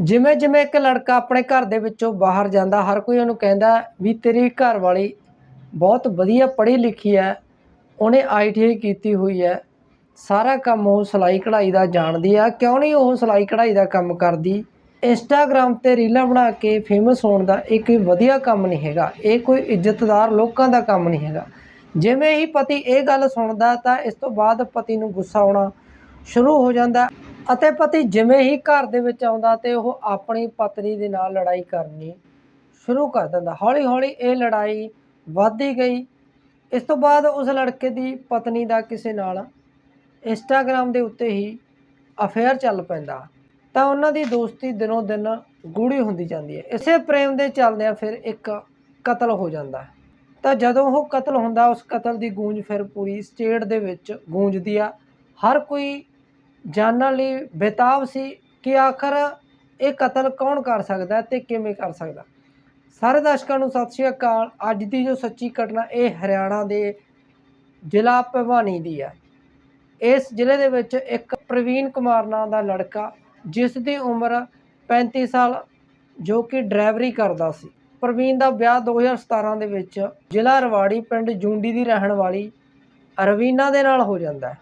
ਜਿਵੇਂ ਜਿਵੇਂ ਇੱਕ ਲੜਕਾ ਆਪਣੇ ਘਰ ਦੇ ਵਿੱਚੋਂ ਬਾਹਰ ਜਾਂਦਾ, ਹਰ ਕੋਈ ਉਹਨੂੰ ਕਹਿੰਦਾ ਵੀ ਤੇਰੀ ਘਰ ਵਾਲੀ ਬਹੁਤ ਵਧੀਆ ਪੜ੍ਹੀ ਲਿਖੀ ਹੈ, ਉਹਨੇ ਆਈਟੀਆਈ ਕੀਤੀ ਹੋਈ ਹੈ, ਸਾਰਾ ਕੰਮ ਉਹ ਸਿਲਾਈ ਕਢਾਈ ਦਾ ਜਾਣਦੀ ਆ, ਕਿਉਂ ਨਹੀਂ ਉਹ ਸਿਲਾਈ ਕਢਾਈ ਦਾ ਕੰਮ ਕਰਦੀ? ਇੰਸਟਾਗ੍ਰਾਮ ਤੇ ਰੀਲਾਂ ਬਣਾ ਕੇ ਫੇਮਸ ਹੋਣ ਦਾ ਇਹ ਕੋਈ ਵਧੀਆ ਕੰਮ ਨਹੀਂ ਹੈਗਾ, ਇਹ ਕੋਈ ਇੱਜ਼ਤਦਾਰ ਲੋਕਾਂ ਦਾ ਕੰਮ ਨਹੀਂ ਹੈਗਾ। ਜਿਵੇਂ ਹੀ ਪਤੀ ਇਹ ਗੱਲ ਸੁਣਦਾ ਤਾਂ ਇਸ ਤੋਂ ਬਾਅਦ ਪਤੀ ਨੂੰ ਗੁੱਸਾ ਆਉਣਾ ਸ਼ੁਰੂ ਹੋ ਜਾਂਦਾ। ਅਤੇ ਪਤੀ ਜਿਵੇਂ ਹੀ ਘਰ ਦੇ ਵਿੱਚ ਆਉਂਦਾ ਤੇ ਉਹ ਆਪਣੀ ਪਤਨੀ ਦੇ ਨਾਲ ਲੜਾਈ ਕਰਨੀ ਸ਼ੁਰੂ ਕਰ ਦਿੰਦਾ। ਹੌਲੀ ਹੌਲੀ ਇਹ ਲੜਾਈ ਵੱਧਦੀ ਗਈ। ਇਸ ਤੋਂ ਬਾਅਦ ਉਸ ਲੜਕੇ ਦੀ ਪਤਨੀ ਦਾ ਕਿਸੇ ਨਾਲ ਇੰਸਟਾਗ੍ਰਾਮ ਦੇ ਉੱਤੇ ਹੀ ਅਫੇਅਰ ਚੱਲ ਪੈਂਦਾ। ਤਾਂ ਉਹਨਾਂ ਦੀ ਦੋਸਤੀ ਦਿਨੋਂ ਦਿਨ ਗੂੜੀ ਹੁੰਦੀ ਜਾਂਦੀ ਹੈ। ਇਸੇ ਪ੍ਰੇਮ ਦੇ ਚੱਲਦਿਆਂ ਫਿਰ ਇੱਕ ਕਤਲ ਹੋ ਜਾਂਦਾ। ਤਾਂ ਜਦੋਂ ਉਹ ਕਤਲ ਹੁੰਦਾ, ਉਸ ਕਤਲ ਦੀ ਗੂੰਜ ਫਿਰ ਪੂਰੀ ਸਟੇਟ ਦੇ ਵਿੱਚ ਗੂੰਜਦੀ ਆ। ਹਰ ਕੋਈ ਜਾਣਨ ਲਈ ਬੇਤਾਬ ਸੀ ਕਿ ਆਖਰ ਇਹ ਕਤਲ ਕੌਣ ਕਰ ਸਕਦਾ ਹੈ ਤੇ ਕਿਵੇਂ ਕਰ ਸਕਦਾ। ਸਾਰੇ ਦਰਸ਼ਕਾਂ ਨੂੰ ਸਤਿ ਸ਼੍ਰੀ ਅਕਾਲ। ਅੱਜ ਦੀ ਜੋ ਸੱਚੀ ਘਟਨਾ, ਇਹ ਹਰਿਆਣਾ ਦੇ ਜ਼ਿਲ੍ਹਾ ਭਵਾਨੀ ਦੀ ਹੈ ਇਸ ਜ਼ਿਲ੍ਹੇ ਦੇ ਵਿੱਚ ਇੱਕ ਪ੍ਰਵੀਨ ਕੁਮਾਰ ਨਾਂ ਦਾ ਲੜਕਾ, ਜਿਸ ਦੀ ਉਮਰ 35 ਸਾਲ, ਜੋ ਕਿ ਡਰਾਈਵਰੀ ਕਰਦਾ ਸੀ। ਪ੍ਰਵੀਨ ਦਾ ਵਿਆਹ 2017 ਦੇ ਵਿੱਚ ਜ਼ਿਲ੍ਹਾ ਰਵਾੜੀ ਪਿੰਡ ਜੂੰਡੀ ਦੀ ਰਹਿਣ ਵਾਲੀ ਰਵੀਨਾ ਦੇ ਨਾਲ ਹੋ ਜਾਂਦਾ ਹੈ।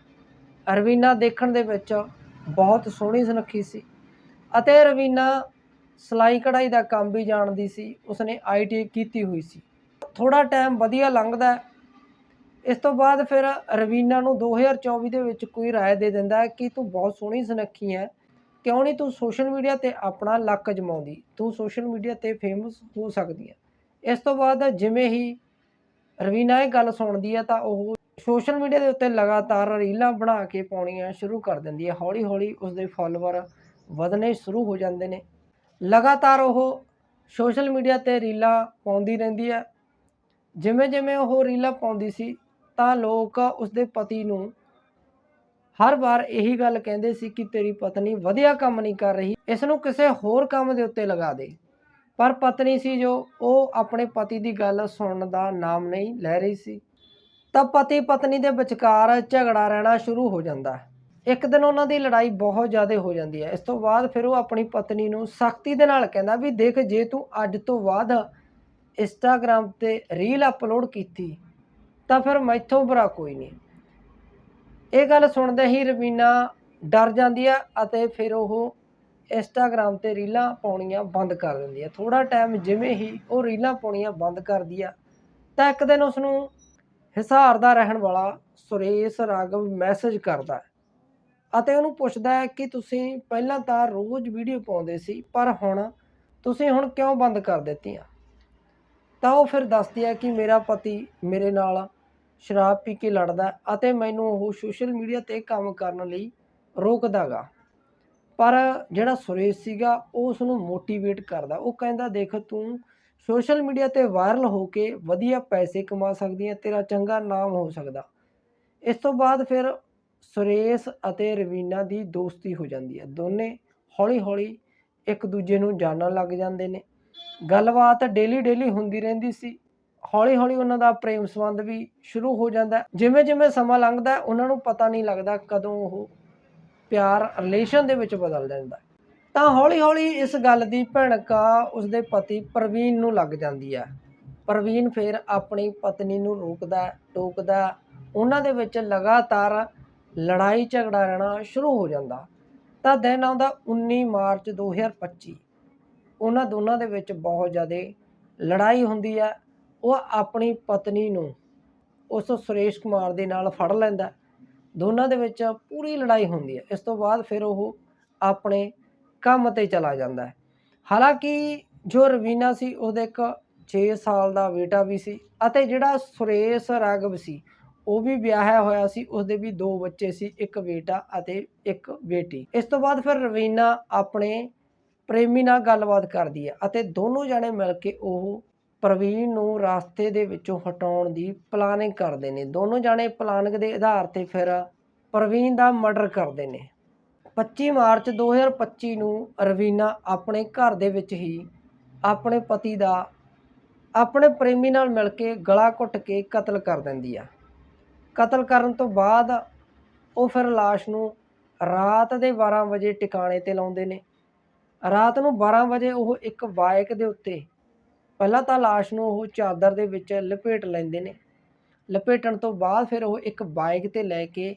ਰਵੀਨਾ ਦੇਖਣ ਦੇ ਵਿੱਚ ਬਹੁਤ ਸੋਹਣੀ ਸੁਨੱਖੀ ਸੀ ਅਤੇ ਰਵੀਨਾ ਸਿਲਾਈ ਕਢਾਈ ਦਾ ਕੰਮ ਵੀ ਜਾਣਦੀ ਸੀ ਉਸਨੇ ਆਈਟੀ ਕੀਤੀ ਹੋਈ ਸੀ ਥੋੜਾ ਟਾਈਮ ਵਧੀਆ ਲੰਘਦਾ ਹੈ। ਇਸ ਤੋਂ ਬਾਅਦ ਫਿਰ ਰਵੀਨਾ ਨੂੰ 2024 ਦੇ ਵਿੱਚ ਕੋਈ رائے ਦੇ ਦਿੰਦਾ ਹੈ ਕਿ ਤੂੰ ਬਹੁਤ ਸੋਹਣੀ ਸੁਨੱਖੀ ਹੈ ਕਿਉਂ ਨਹੀਂ ਤੂੰ ਸੋਸ਼ਲ ਮੀਡੀਆ ਤੇ ਆਪਣਾ ਲੱਕ ਜਮਾਉਂਦੀ ਤੂੰ ਸੋਸ਼ਲ ਮੀਡੀਆ ਤੇ ਫੇਮਸ ਹੋ ਸਕਦੀ ਹੈ ਇਸ ਤੋਂ ਬਾਅਦ ਜਿਵੇਂ ਹੀ ਰਵੀਨਾ ਇਹ ਗੱਲ ਸੁਣਦੀ ਹੈ ਤਾਂ ਉਹ ਸੋਸ਼ਲ ਮੀਡੀਆ ਦੇ ਉੱਤੇ ਲਗਾਤਾਰ ਰੀਲਾਂ ਬਣਾ ਕੇ ਪਾਉਣੀਆਂ ਸ਼ੁਰੂ ਕਰ ਦਿੰਦੀ ਹੈ। ਹੌਲੀ ਹੌਲੀ ਉਸਦੇ ਫਾਲੋਅਰ ਵਧਣੇ ਸ਼ੁਰੂ ਹੋ ਜਾਂਦੇ ਨੇ। ਲਗਾਤਾਰ ਉਹ ਸੋਸ਼ਲ ਮੀਡੀਆ ਤੇ ਰੀਲਾਂ ਪਾਉਂਦੀ ਰਹਿੰਦੀ ਹੈ। ਜਿਵੇਂ ਜਿਵੇਂ ਉਹ ਰੀਲਾਂ ਪਾਉਂਦੀ ਸੀ, ਤਾਂ ਲੋਕ ਉਸਦੇ ਪਤੀ ਨੂੰ ਹਰ ਵਾਰ ਇਹੀ ਗੱਲ ਕਹਿੰਦੇ ਸੀ ਕਿ ਤੇਰੀ ਪਤਨੀ ਵਧੀਆ ਕੰਮ ਨਹੀਂ ਕਰ ਰਹੀ ਇਸ ਨੂੰ ਕਿਸੇ ਹੋਰ ਕੰਮ ਦੇ ਉੱਤੇ ਲਗਾ ਦੇ। ਪਰ ਪਤਨੀ ਸੀ ਜੋ, ਉਹ ਆਪਣੇ ਪਤੀ ਦੀ ਗੱਲ ਸੁਣਨ ਦਾ ਨਾਮ ਨਹੀਂ ਲੈ ਰਹੀ ਸੀ। ਤਾਂ ਪਤੀ ਪਤਨੀ ਦੇ ਵਿਚਕਾਰ ਝਗੜਾ ਰਹਿਣਾ ਸ਼ੁਰੂ ਹੋ ਜਾਂਦਾ ਹੈ। ਇੱਕ ਦਿਨ ਉਹਨਾਂ ਦੀ ਲੜਾਈ ਬਹੁਤ ਜ਼ਿਆਦਾ ਹੋ ਜਾਂਦੀ ਹੈ। ਇਸ ਤੋਂ ਬਾਅਦ ਫਿਰ ਉਹ ਆਪਣੀ ਪਤਨੀ ਨੂੰ ਸਖਤੀ ਦੇ ਨਾਲ ਕਹਿੰਦਾ ਵੀ ਦੇਖ, ਜੇ ਤੂੰ ਅੱਜ ਤੋਂ ਬਾਅਦ ਇੰਸਟਾਗ੍ਰਾਮ ਤੇ ਰੀਲ ਅਪਲੋਡ ਕੀਤੀ, ਤਾਂ ਫਿਰ ਮੈਥੋਂ ਬੁਰਾ ਕੋਈ ਨਹੀਂ। ਇਹ ਗੱਲ ਸੁਣਦੇ ਹੀ ਰਵੀਨਾ ਡਰ ਜਾਂਦੀ ਆ ਅਤੇ ਫਿਰ ਉਹ ਇੰਸਟਾਗ੍ਰਾਮ ਤੇ ਰੀਲਾਂ ਪਾਉਣੀਆਂ ਬੰਦ ਕਰ ਦਿੰਦੀ ਆ ਥੋੜਾ ਟਾਈਮ ਜਿਵੇਂ ਹੀ ਉਹ ਰੀਲਾਂ ਪਾਉਣੀਆਂ ਬੰਦ ਕਰਦੀ ਆ ਤਾਂ ਇੱਕ ਦਿਨ ਉਸ ਨੂੰ ਹਿਸਾਰ ਦਾ ਰਹਿਣ ਵਾਲਾ ਸੁਰੇਸ਼ ਰਾਗਵ ਮੈਸੇਜ ਕਰਦਾ ਹੈ ਅਤੇ ਉਹਨੂੰ ਪੁੱਛਦਾ ਹੈ ਕਿ ਤੁਸੀਂ ਪਹਿਲਾਂ ਤਾਂ ਰੋਜ਼ ਵੀਡੀਓ ਪਾਉਂਦੇ ਸੀ, ਪਰ ਹੁਣ ਤੁਸੀਂ ਹੁਣ ਕਿਉਂ ਬੰਦ ਕਰ ਦਿੱਤੀਆਂ? ਤਾਂ ਉਹ ਫਿਰ ਦੱਸਦੀ ਹੈ ਕਿ ਮੇਰਾ ਪਤੀ ਮੇਰੇ ਨਾਲ ਸ਼ਰਾਬ ਪੀ ਕੇ ਲੜਦਾ ਅਤੇ ਮੈਨੂੰ ਉਹ ਸੋਸ਼ਲ ਮੀਡੀਆ ਤੇ ਕੰਮ ਕਰਨ ਲਈ ਰੋਕਦਾਗਾ ਪਰ ਜਿਹੜਾ ਸੁਰੇਸ਼ ਸੀਗਾ, ਉਹ ਉਸ ਨੂੰ ਮੋਟੀਵੇਟ ਕਰਦਾ ਉਹ ਕਹਿੰਦਾ, ਦੇਖ ਤੂੰ ਸੋਸ਼ਲ ਮੀਡੀਆ ਤੇ ਵਾਇਰਲ ਹੋ ਕੇ ਵਧੀਆ ਪੈਸੇ ਕਮਾ ਸਕਦੀ ਹੈ, ਤੇਰਾ ਚੰਗਾ ਨਾਮ ਹੋ ਸਕਦਾ। ਇਸ ਤੋਂ ਬਾਅਦ ਫਿਰ ਸੁਰੇਸ਼ ਅਤੇ ਰਵੀਨਾ ਦੀ ਦੋਸਤੀ ਹੋ ਜਾਂਦੀ ਹੈ। ਦੋਨੇ ਹੌਲੀ ਹੌਲੀ ਇੱਕ ਦੂਜੇ ਨੂੰ ਜਾਣਨ ਲੱਗ ਜਾਂਦੇ ਨੇ। ਗੱਲਬਾਤ ਡੇਲੀ ਡੇਲੀ ਹੁੰਦੀ ਰਹਿੰਦੀ ਸੀ। ਹੌਲੀ ਹੌਲੀ ਉਹਨਾਂ ਦਾ ਪ੍ਰੇਮ ਸੰਬੰਧ ਵੀ ਸ਼ੁਰੂ ਹੋ ਜਾਂਦਾ ਜਿਵੇਂ ਜਿਵੇਂ ਸਮਾਂ ਲੰਘਦਾ ਉਹਨਾਂ ਨੂੰ ਪਤਾ ਨਹੀਂ ਲੱਗਦਾ ਕਦੋਂ ਉਹ ਪਿਆਰ ਰਿਲੇਸ਼ਨ ਦੇ ਵਿੱਚ ਬਦਲ ਜਾਂਦਾ ਤਾਂ ਹੌਲੀ ਹੌਲੀ ਇਸ ਗੱਲ ਦੀ ਭਿਣਕਾ ਉਸਦੇ ਪਤੀ ਪ੍ਰਵੀਨ ਨੂੰ ਲੱਗ ਜਾਂਦੀ ਹੈ ਪ੍ਰਵੀਨ ਫਿਰ ਆਪਣੀ ਪਤਨੀ ਨੂੰ ਰੋਕਦਾ, ਟੋਕਦਾ। ਉਹਨਾਂ ਦੇ ਵਿੱਚ ਲਗਾਤਾਰ ਲੜਾਈ ਝਗੜਾ ਰਹਿਣਾ ਸ਼ੁਰੂ ਹੋ ਜਾਂਦਾ। ਤਾਂ ਦਿਨ ਆਉਂਦਾ 19 ਮਾਰਚ 2025 ਉਹਨਾਂ ਦੋਨਾਂ ਦੇ ਵਿੱਚ ਬਹੁਤ ਜ਼ਿਆਦਾ ਲੜਾਈ ਹੁੰਦੀ ਹੈ ਉਹ ਆਪਣੀ ਪਤਨੀ ਨੂੰ ਉਸ ਸੁਰੇਸ਼ ਕੁਮਾਰ ਦੇ ਨਾਲ ਫੜ ਲੈਂਦਾ। ਦੋਨਾਂ ਦੇ ਵਿੱਚ ਪੂਰੀ ਲੜਾਈ ਹੁੰਦੀ ਹੈ ਇਸ ਤੋਂ ਬਾਅਦ ਫਿਰ ਉਹ ਆਪਣੇ ਕੰਮ ਤੇ ਚਲਾ ਜਾਂਦਾ ਹੈ। ਹਾਲਾਂਕਿ ਜੋ ਰਵੀਨਾ ਸੀ, ਉਹਦੇ ਇੱਕ 6 ਸਾਲ ਦਾ ਬੇਟਾ ਵੀ ਸੀ ਅਤੇ ਜਿਹੜਾ ਸੁਰੇਸ਼ ਰਾਗਵ ਸੀ, ਉਹ ਵੀ ਵਿਆਹਿਆ ਹੋਇਆ ਸੀ। ਉਸਦੇ ਵੀ ਦੋ ਬੱਚੇ ਸੀ, ਇੱਕ ਬੇਟਾ ਅਤੇ ਇੱਕ ਬੇਟੀ। ਇਸ ਤੋਂ ਬਾਅਦ ਫਿਰ ਰਵੀਨਾ ਆਪਣੇ ਪ੍ਰੇਮੀ ਨਾਲ ਗੱਲਬਾਤ ਕਰਦੀ ਹੈ ਅਤੇ ਦੋਨੋਂ ਜਣੇ ਮਿਲ ਕੇ ਉਹ ਪ੍ਰਵੀਨ ਨੂੰ ਰਾਸਤੇ ਦੇ ਵਿੱਚੋਂ ਹਟਾਉਣ ਦੀ ਪਲਾਨਿੰਗ ਕਰਦੇ ਨੇ। ਦੋਨੋਂ ਜਣੇ ਪਲਾਨਿੰਗ ਦੇ ਆਧਾਰ ਤੇ ਫਿਰ ਪ੍ਰਵੀਨ ਦਾ ਮਰਡਰ ਕਰਦੇ ਨੇ। 25 ਮਾਰਚ 2025 ਨੂੰ ਰਵੀਨਾ ਆਪਣੇ ਘਰ ਦੇ ਵਿੱਚ ਹੀ ਆਪਣੇ ਪਤੀ ਦਾ, ਆਪਣੇ ਪ੍ਰੇਮੀ ਨਾਲ ਮਿਲ ਕੇ ਗਲਾ ਘੁੱਟ ਕੇ ਕਤਲ ਕਰ ਦਿੰਦੀ ਆ। ਕਤਲ ਕਰਨ ਤੋਂ ਬਾਅਦ ਉਹ ਫਿਰ ਲਾਸ਼ ਨੂੰ ਰਾਤ ਦੇ 12 ਵਜੇ ਟਿਕਾਣੇ ਤੇ ਲਾਉਂਦੇ ਨੇ। ਰਾਤ ਨੂੰ 12 ਵਜੇ ਉਹ ਇੱਕ ਬਾਈਕ ਦੇ ਉੱਤੇ, ਪਹਿਲਾਂ ਤਾਂ ਲਾਸ਼ ਨੂੰ ਉਹ ਚਾਦਰ ਦੇ ਵਿੱਚ ਲਪੇਟ ਲੈਂਦੇ ਨੇ। ਲਪੇਟਣ ਤੋਂ ਬਾਅਦ ਫਿਰ ਉਹ ਇੱਕ ਬਾਈਕ ਤੇ ਲੈ ਕੇ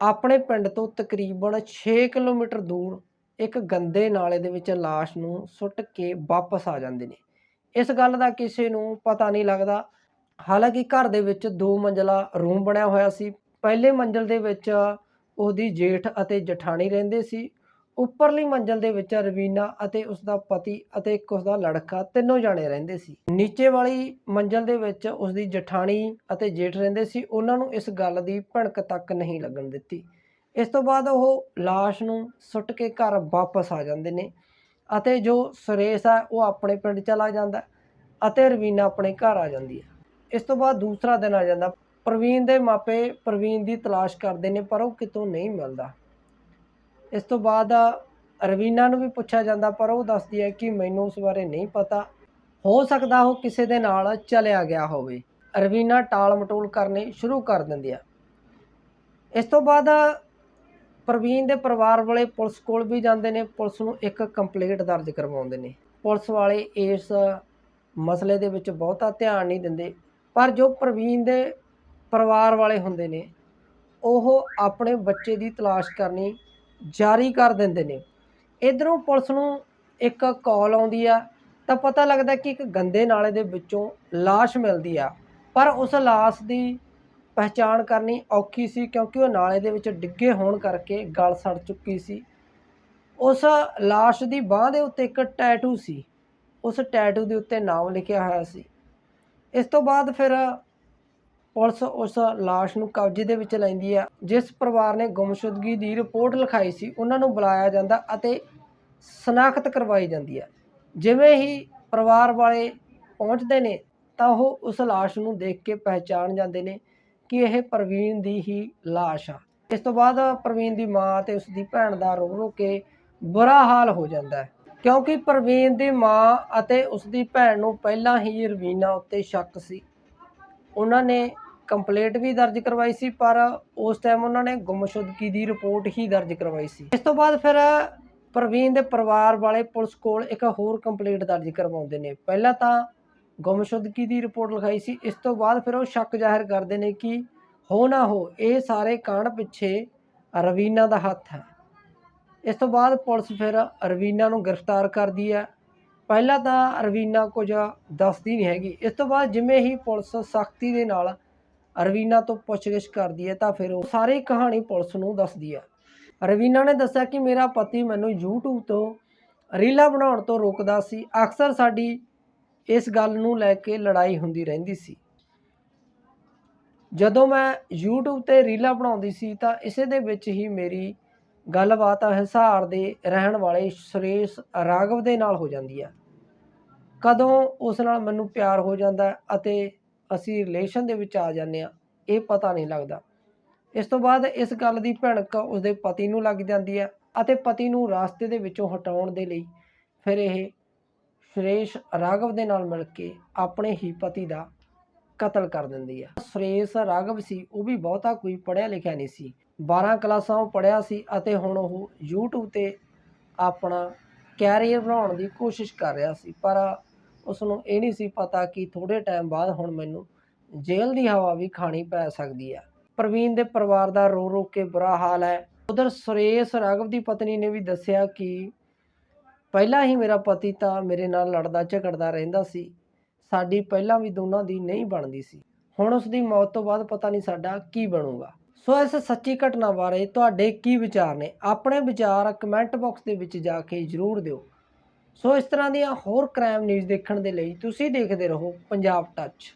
ਆਪਣੇ ਪਿੰਡ ਤੋਂ ਤਕਰੀਬਨ 6 ਕਿਲੋਮੀਟਰ ਦੂਰ ਇੱਕ ਗੰਦੇ ਨਾਲੇ ਦੇ ਵਿੱਚ ਲਾਸ਼ ਨੂੰ ਸੁੱਟ ਕੇ ਵਾਪਸ ਆ ਜਾਂਦੇ ਨੇ। ਇਸ ਗੱਲ ਦਾ ਕਿਸੇ ਨੂੰ ਪਤਾ ਨਹੀਂ ਲੱਗਦਾ। ਹਾਲਾਂਕਿ ਘਰ ਦੇ ਵਿੱਚ ਦੋ ਮੰਜ਼ਲਾ ਰੂਮ ਬਣਿਆ ਹੋਇਆ ਸੀ। ਪਹਿਲੇ ਮੰਜ਼ਲ ਦੇ ਵਿੱਚ ਉਹਦੀ ਜੇਠ ਅਤੇ ਜਠਾਣੀ ਰਹਿੰਦੇ ਸੀ। ਉੱਪਰਲੀ ਮੰਜ਼ਲ ਦੇ ਵਿੱਚ ਰਵੀਨਾ ਅਤੇ ਉਸ ਦਾ ਪਤੀ ਅਤੇ ਇੱਕ ਉਸ ਦਾ ਲੜਕਾ ਤਿੰਨੋਂ ਜਾਣੇ ਰਹਿੰਦੇ ਸੀ। ਨੀਚੇ ਵਾਲੀ ਮੰਜ਼ਲ ਦੇ ਵਿੱਚ ਉਸ ਦੀ ਜਠਾਣੀ ਅਤੇ ਜੇਠ ਰਹਿੰਦੇ ਸੀ। ਉਹਨਾਂ ਨੂੰ ਇਸ ਗੱਲ ਦੀ ਭਣਕ ਤੱਕ ਨਹੀਂ ਲੱਗਣ ਦਿੱਤੀ। ਇਸ ਤੋਂ ਬਾਅਦ ਉਹ ਲਾਸ਼ ਨੂੰ ਸੁੱਟ ਕੇ ਘਰ ਵਾਪਸ ਆ ਜਾਂਦੇ ਨੇ ਅਤੇ ਜੋ ਸੁਰੇਸ਼ ਆ ਉਹ ਆਪਣੇ ਪਿੰਡ ਚਲਾ ਜਾਂਦਾ ਅਤੇ ਰਵੀਨਾ ਆਪਣੇ ਘਰ ਆ ਜਾਂਦੀ ਹੈ। ਇਸ ਤੋਂ ਬਾਅਦ ਦੂਸਰਾ ਦਿਨ ਆ ਜਾਂਦਾ। ਪ੍ਰਵੀਨ ਦੇ ਮਾਪੇ ਪ੍ਰਵੀਨ ਦੀ ਤਲਾਸ਼ ਕਰਦੇ ਨੇ ਪਰ ਉਹ ਕਿਤੋਂ ਨਹੀਂ ਮਿਲਦਾ। ਇਸ ਤੋਂ ਬਾਅਦ ਰਵੀਨਾ ਨੂੰ ਵੀ ਪੁੱਛਿਆ ਜਾਂਦਾ, ਪਰ ਉਹ ਦੱਸਦੀ ਹੈ ਕਿ ਮੈਨੂੰ ਉਸ ਬਾਰੇ ਨਹੀਂ ਪਤਾ। ਹੋ ਸਕਦਾ ਉਹ ਕਿਸੇ ਦੇ ਨਾਲ ਚਲਿਆ ਗਿਆ ਹੋਵੇ। ਰਵੀਨਾ ਟਾਲ ਮਟੋਲ ਕਰਨੇ ਸ਼ੁਰੂ ਕਰ ਦਿੰਦੀ ਆ ਇਸ ਤੋਂ ਬਾਅਦ ਪ੍ਰਵੀਨ ਦੇ ਪਰਿਵਾਰ ਵਾਲੇ ਪੁਲਿਸ ਕੋਲ ਵੀ ਜਾਂਦੇ ਨੇ। ਪੁਲਿਸ ਨੂੰ ਇੱਕ ਕੰਪਲੇਂਟ ਦਰਜ ਕਰਵਾਉਂਦੇ ਨੇ। ਪੁਲਿਸ ਵਾਲੇ ਇਸ ਮਸਲੇ ਦੇ ਵਿੱਚ ਬਹੁਤਾ ਧਿਆਨ ਨਹੀਂ ਦਿੰਦੇ। ਪਰ ਜੋ ਪ੍ਰਵੀਨ ਦੇ ਪਰਿਵਾਰ ਵਾਲੇ ਹੁੰਦੇ ਨੇ, ਉਹ ਆਪਣੇ ਬੱਚੇ ਦੀ ਤਲਾਸ਼ ਕਰਨੀ ਜਾਰੀ ਕਰ ਦਿੰਦੇ ਨੇ ਇਧਰੋਂ ਪੁਲਿਸ ਨੂੰ ਇੱਕ ਕਾਲ ਆਉਂਦੀ ਆ ਤਾਂ ਪਤਾ ਲੱਗਦਾ ਕਿ ਇੱਕ ਗੰਦੇ ਨਾਲੇ ਦੇ ਵਿੱਚੋਂ লাশ ਮਿਲਦੀ ਆ ਪਰ ਉਸ লাশ ਦੀ ਪਹਿਚਾਣ ਕਰਨੀ ਔਖੀ ਸੀ ਕਿਉਂਕਿ ਉਹ ਨਾਲੇ ਦੇ ਵਿੱਚ ਡਿੱਗੇ ਹੋਣ ਕਰਕੇ ਗਲ ਸੜ ਚੁੱਕੀ ਸੀ ਉਸ লাশ ਦੀ ਬਾਹ ਦੇ ਉੱਤੇ ਇੱਕ ਟੈਟੂ ਸੀ ਉਸ ਟੈਟੂ ਦੇ ਉੱਤੇ ਨਾਮ ਲਿਖਿਆ ਹੋਇਆ ਸੀ ਇਸ ਤੋਂ ਬਾਅਦ ਫਿਰ ਪੁਲਿਸ ਉਸ লাশ ਨੂੰ ਕਬਜ਼ੇ ਦੇ ਵਿੱਚ ਲੈਂਦੀ ਆ ਜਿਸ ਪਰਿਵਾਰ ਨੇ ਗੁੰਮਸ਼ੁਦਗੀ ਦੀ ਰਿਪੋਰਟ ਲਿਖਾਈ ਸੀ ਉਹਨਾਂ ਨੂੰ ਬੁਲਾਇਆ ਜਾਂਦਾ ਅਤੇ ਸਨਾਖਤ ਕਰਵਾਈ ਜਾਂਦੀ ਆ ਜਿਵੇਂ ਹੀ ਪਰਿਵਾਰ ਵਾਲੇ ਪਹੁੰਚਦੇ ਨੇ ਤਾਂ ਉਹ ਉਸ লাশ ਨੂੰ ਦੇਖ ਕੇ ਪਹਿਚਾਣ ਜਾਂਦੇ ਨੇ ਕਿ ਇਹ ਪ੍ਰਵੀਨ ਦੀ ਹੀ লাশ ਆ ਇਸ ਤੋਂ ਬਾਅਦ ਪ੍ਰਵੀਨ ਦੀ ਮਾਂ ਤੇ ਉਸ ਦੀ ਭੈਣ ਦਾ ਰੋ ਰੋ ਕੇ ਬੁਰਾ ਹਾਲ ਹੋ ਜਾਂਦਾ ਹੈ ਕਿਉਂਕਿ ਪ੍ਰਵੀਨ ਦੀ ਮਾਂ ਅਤੇ ਉਸ ਦੀ ਭੈਣ ਨੂੰ ਪਹਿਲਾਂ ਹੀ ਰਵੀਨਾ ਉੱਤੇ ਸ਼ੱਕ ਸੀ ਉਹਨਾਂ ਨੇ ਕੰਪਲੇਂਟ ਵੀ ਦਰਜ ਕਰਵਾਈ ਸੀ, ਪਰ ਉਸ ਟਾਈਮ ਉਹਨਾਂ ਨੇ ਗੁੰਮਸ਼ੁਦਗੀ ਦੀ ਰਿਪੋਰਟ ਹੀ ਦਰਜ ਕਰਵਾਈ ਸੀ। ਇਸ ਤੋਂ ਬਾਅਦ ਫਿਰ ਪ੍ਰਵੀਨ ਦੇ ਪਰਿਵਾਰ ਵਾਲੇ ਪੁਲਿਸ ਕੋਲ ਇੱਕ ਹੋਰ ਕੰਪਲੇਂਟ ਦਰਜ ਕਰਵਾਉਂਦੇ ਨੇ। ਪਹਿਲਾਂ ਤਾਂ ਗੁੰਮਸ਼ੁਦਗੀ ਦੀ ਰਿਪੋਰਟ ਲਿਖਾਈ ਸੀ, ਇਸ ਤੋਂ ਬਾਅਦ ਫਿਰ ਉਹ ਸ਼ੱਕ ਜ਼ਾਹਿਰ ਕਰਦੇ ਨੇ ਕਿ ਹੋ ਨਾ ਹੋ, ਇਹ ਸਾਰੇ ਕਾਂਡ ਪਿੱਛੇ ਰਵੀਨਾ ਦਾ ਹੱਥ ਹੈ। ਇਸ ਤੋਂ ਬਾਅਦ ਪੁਲਿਸ ਫਿਰ ਰਵੀਨਾ ਨੂੰ ਗ੍ਰਿਫਤਾਰ ਕਰਦੀ ਹੈ। ਪਹਿਲਾਂ ਤਾਂ ਰਵੀਨਾ ਕੁਝ ਦੱਸਦੀ ਨਹੀਂ ਹੈਗੀ। ਇਸ ਤੋਂ ਬਾਅਦ ਜਿਵੇਂ ਹੀ ਪੁਲਿਸ ਸਖਤੀ ਦੇ ਨਾਲ ਰਵੀਨਾ ਤੋਂ ਪੁੱਛਗਿੱਛ ਕਰਦੀ ਹੈ ਤਾਂ ਫਿਰ ਉਹ ਸਾਰੀ ਕਹਾਣੀ ਪੁਲਿਸ ਨੂੰ ਦੱਸਦੀ ਹੈ। ਰਵੀਨਾ ਨੇ ਦੱਸਿਆ ਕਿ ਮੇਰਾ ਪਤੀ ਮੈਨੂੰ YouTube ਤੋਂ ਰੀਲਾਂ ਬਣਾਉਣ ਤੋਂ ਰੋਕਦਾ ਸੀ। ਅਕਸਰ ਸਾਡੀ ਇਸ ਗੱਲ ਨੂੰ ਲੈ ਕੇ ਲੜਾਈ ਹੁੰਦੀ ਰਹਿੰਦੀ ਸੀ। ਜਦੋਂ ਮੈਂ YouTube ਤੇ ਰੀਲਾਂ ਬਣਾਉਂਦੀ ਸੀ ਤਾਂ ਇਸੇ ਦੇ ਵਿੱਚ ਹੀ ਮੇਰੀ ਗੱਲਬਾਤ ਹਿਸਾਰ ਦੇ ਰਹਿਣ ਵਾਲੇ ਸੁਰੇਸ਼ ਰਾਘਵ ਦੇ ਨਾਲ ਹੋ ਜਾਂਦੀ ਹੈ। ਕਦੋਂ ਉਸ ਨਾਲ ਮੈਨੂੰ ਪਿਆਰ ਹੋ ਜਾਂਦਾ ਅਤੇ ਅਸੀਂ ਰਿਲੇਸ਼ਨ ਦੇ ਵਿੱਚ ਆ ਜਾਂਦੇ ਆ ਇਹ ਪਤਾ ਨਹੀਂ ਲੱਗਦਾ। ਇਸ ਤੋਂ ਬਾਅਦ ਇਸ ਗੱਲ ਦੀ ਭਿਣਕ ਉਸਦੇ ਪਤੀ ਨੂੰ ਲੱਗ ਜਾਂਦੀ ਹੈ ਅਤੇ ਪਤੀ ਨੂੰ ਰਾਸਤੇ ਦੇ ਵਿੱਚੋਂ ਹਟਾਉਣ ਦੇ ਲਈ ਫਿਰ ਇਹ ਸੁਰੇਸ਼ ਰਾਘਵ ਦੇ ਨਾਲ ਮਿਲ ਕੇ ਆਪਣੇ ਹੀ ਪਤੀ ਦਾ ਕਤਲ ਕਰ ਦਿੰਦੀ ਹੈ। ਸੁਰੇਸ਼ ਰਾਘਵ ਸੀ, ਉਹ ਵੀ ਬਹੁਤਾ ਕੋਈ ਪੜ੍ਹਿਆ ਲਿਖਿਆ ਨਹੀਂ ਸੀ। 12 ਕਲਾਸਾਂ ਉਹ ਪੜ੍ਹਿਆ ਸੀ ਅਤੇ ਹੁਣ ਉਹ YouTube ਤੇ ਆਪਣਾ ਕੈਰੀਅਰ ਬਣਾਉਣ ਦੀ ਕੋਸ਼ਿਸ਼ ਕਰ ਰਿਹਾ ਸੀ, ਪਰ ਉਸ ਨੂੰ ਇਹ ਨਹੀਂ ਸੀ ਪਤਾ ਕਿ ਥੋੜੇ ਟਾਈਮ ਬਾਅਦ ਹੁਣ ਮੈਨੂੰ ਜੇਲ੍ਹ ਦੀ ਹਵਾ ਵੀ ਖਾਣੀ ਪੈ ਸਕਦੀ ਹੈ ਪ੍ਰਵੀਨ ਦੇ ਪਰਿਵਾਰ ਦਾ ਰੋ ਰੋ ਕੇ ਬੁਰਾ ਹਾਲ ਹੈ। ਉਧਰ ਸੁਰੇਸ਼ ਰਾਘਵ ਦੀ ਪਤਨੀ ਨੇ ਵੀ ਦੱਸਿਆ ਕਿ ਪਹਿਲਾਂ ਹੀ ਮੇਰਾ ਪਤੀ ਤਾਂ ਮੇਰੇ ਨਾਲ ਲੜਦਾ ਝਗੜਦਾ ਰਹਿੰਦਾ ਸੀ। ਸਾਡੀ ਪਹਿਲਾਂ ਵੀ ਦੋਨਾਂ ਦੀ ਨਹੀਂ ਬਣਦੀ ਸੀ। ਹੁਣ ਉਸ ਦੀ ਮੌਤ ਤੋਂ ਬਾਅਦ ਪਤਾ ਨਹੀਂ ਸਾਡਾ ਕੀ ਬਣੂਗਾ। ਸੋ ਇਸ ਸੱਚੀ ਘਟਨਾ ਬਾਰੇ ਤੁਹਾਡੇ ਕੀ ਵਿਚਾਰ ਨੇ? ਆਪਣੇ ਵਿਚਾਰ ਕਮੈਂਟ ਬਾਕਸ ਦੇ ਵਿੱਚ ਜਾ ਕੇ ਜ਼ਰੂਰ ਦਿਓ। ਸੋ ਇਸ ਤਰ੍ਹਾਂ ਦੀਆਂ ਹੋਰ ਕ੍ਰਾਈਮ ਨਿਊਜ਼ ਦੇਖਣ ਦੇ ਲਈ ਤੁਸੀਂ ਦੇਖਦੇ ਰਹੋ ਪੰਜਾਬ ਟੱਚ